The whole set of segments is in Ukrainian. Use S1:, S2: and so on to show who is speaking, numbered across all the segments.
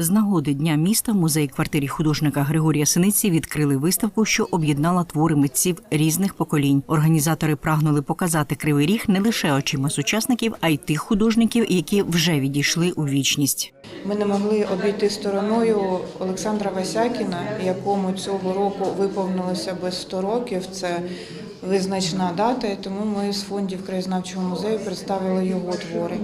S1: З нагоди дня міста в музеї квартирі художника Григорія Синиці відкрили виставку, що об'єднала твори митців різних поколінь. Організатори прагнули показати кривий ріг не лише очима сучасників, а й тих художників, які вже відійшли у вічність.
S2: Ми не могли обійти стороною Олександра Васякіна, якому цього року виповнилося без 100 років. Це визначна дата, тому ми з фондів краєзнавчого музею представили його твори.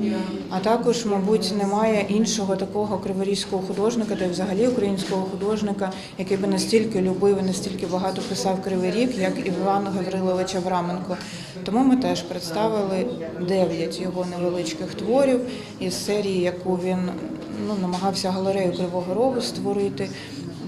S2: А також, мабуть, немає іншого такого криворізького художника, та й взагалі українського художника, який би настільки любив і настільки багато писав кривий рік, як Іван Гаврилович Авраменко. Тому ми теж представили дев'ять його невеличких творів із серії, яку він ну, намагався галерею Кривого Рогу створити.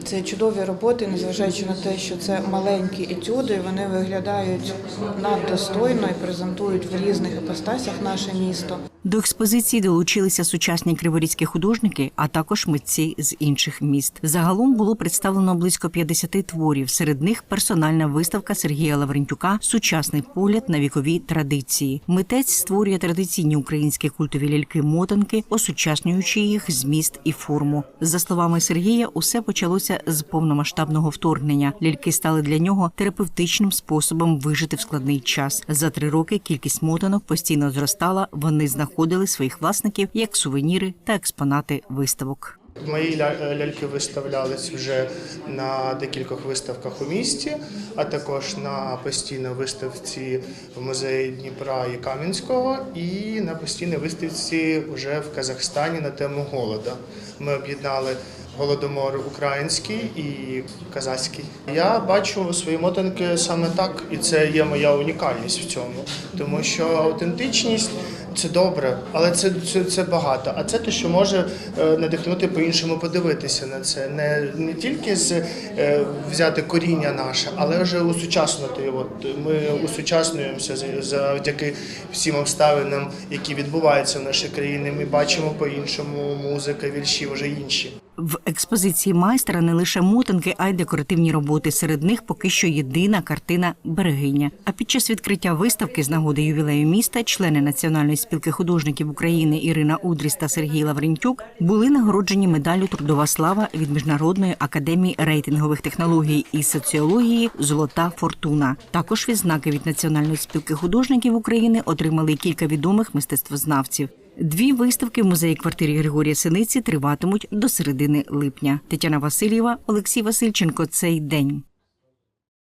S2: Це чудові роботи, незважаючи на те, що це маленькі етюди, вони виглядають наддостойно і презентують в різних іпостасях наше місто.
S1: До експозиції долучилися сучасні криворізькі художники, а також митці з інших міст. Загалом було представлено близько 50 творів. Серед них персональна виставка Сергія Лаврентюка Сучасний погляд на вікові традиції. Митець створює традиційні українські культові ляльки-мотанки, осучаснюючи їх зміст і форму. За словами Сергія, усе почалося з повномасштабного вторгнення. Ляльки стали для нього терапевтичним способом вижити в складний час. За три роки кількість мотанок постійно зростала. Вони знаходили своїх власників як сувеніри та експонати виставок.
S3: Мої ляльки виставлялись вже на декількох виставках у місті, а також на постійній виставці в музеї Дніпра і Кам'янського, і на постійній виставці вже в Казахстані на тему голода. Ми об'єднали голодомор український і казахський. Я бачу свої мотанки саме так, і це є моя унікальність в цьому, тому що аутентичність. Це добре, але це, це, це багато. А це те, що може е, надихнути по-іншому подивитися на це. Не, не тільки з, е, взяти коріння наше, але вже усучаснити. От Ми усучаснюємося за- завдяки всім обставинам, які відбуваються в нашій країні. Ми бачимо по-іншому музика, вірші вже інші.
S1: В експозиції майстра не лише мотанки, а й декоративні роботи. Серед них поки що єдина картина Берегиня. А під час відкриття виставки з нагоди ювілею міста члени Національної спілки художників України Ірина Удріс та Сергій Лаврентюк були нагороджені медаллю Трудова слава від Міжнародної академії рейтингових технологій і соціології Золота фортуна. Також відзнаки від Національної спілки художників України отримали кілька відомих мистецтвознавців. Дві виставки в музеї квартирі Григорія Синиці триватимуть до середини липня. Тетяна Васильєва, Олексій Васильченко. Цей день.